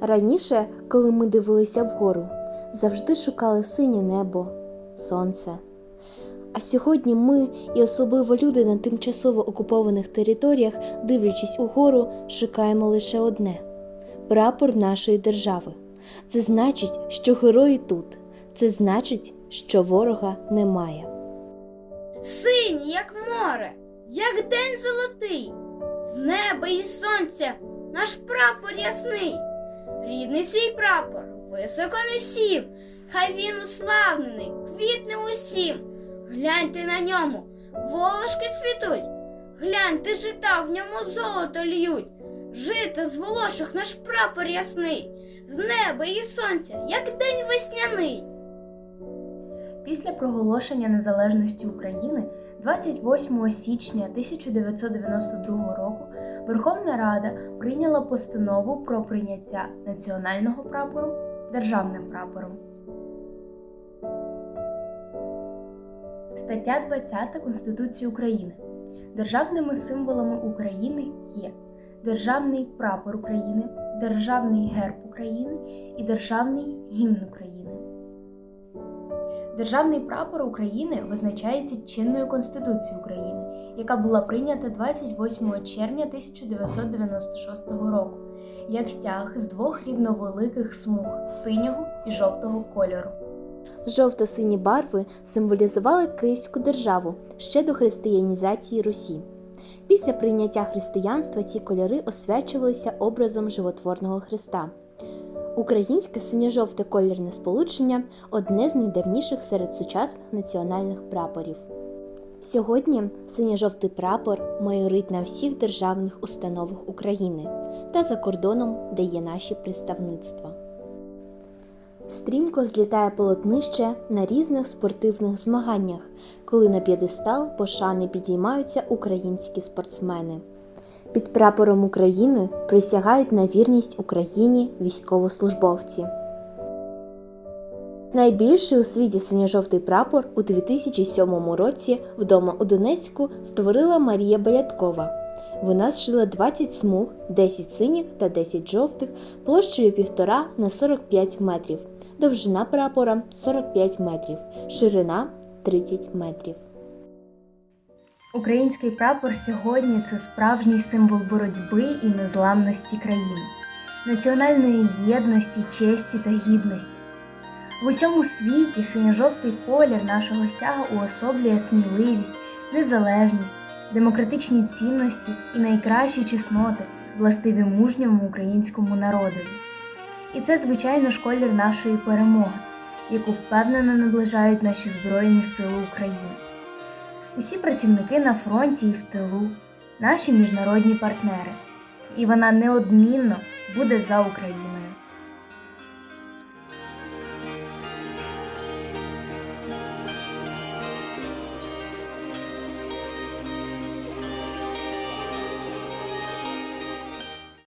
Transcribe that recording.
Раніше, коли ми дивилися вгору, завжди шукали синє небо, сонце. А сьогодні ми, і особливо люди на тимчасово окупованих територіях, дивлячись угору, шукаємо лише одне прапор нашої держави. Це значить, що герої тут. Це значить, що ворога немає. Синій, як море, як день золотий, з неба і сонця наш прапор ясний. Рідний свій прапор високо несім, хай він уславнений, квітне усім. Гляньте на ньому, волошки цвітуть, гляньте, жита в ньому золото льють. Жита з волошок наш прапор ясний, з неба і сонця, як день весняний. Після проголошення незалежності України 28 січня 1992 року Верховна Рада прийняла постанову про прийняття національного прапору державним прапором. Стаття 20 Конституції України. Державними символами України є Державний прапор України, Державний герб України і Державний гімн України. Державний прапор України визначається чинною Конституцією України, яка була прийнята 28 червня 1996 року, як стяг з двох рівновеликих смуг синього і жовтого кольору. Жовто-сині барви символізували Київську державу ще до християнізації Русі. Після прийняття християнства ці кольори освячувалися образом животворного Христа. Українське синьо-жовте кольорне сполучення одне з найдавніших серед сучасних національних прапорів. Сьогодні синьо-жовтий прапор майорить на всіх державних установах України та за кордоном, де є наші представництва. Стрімко злітає полотнище на різних спортивних змаганнях, коли на п'єдестал пошани підіймаються українські спортсмени. Під прапором України присягають на вірність Україні військовослужбовці. Найбільший у світі синьо-жовтий прапор у 2007 році вдома у Донецьку створила Марія Боляткова. Вона зшила 20 смуг, 10 синіх та 10 жовтих площею 1,5 на 45 метрів, довжина прапора 45 метрів, ширина 30 метрів. Український прапор сьогодні це справжній символ боротьби і незламності країни, національної єдності, честі та гідності. В усьому світі синьо-жовтий колір нашого стяга уособлює сміливість, незалежність, демократичні цінності і найкращі чесноти, властиві мужньому українському народові. І це, звичайно, ж колір нашої перемоги, яку впевнено наближають наші Збройні Сили України. Усі працівники на фронті і в тилу, наші міжнародні партнери. І вона неодмінно буде за Україною.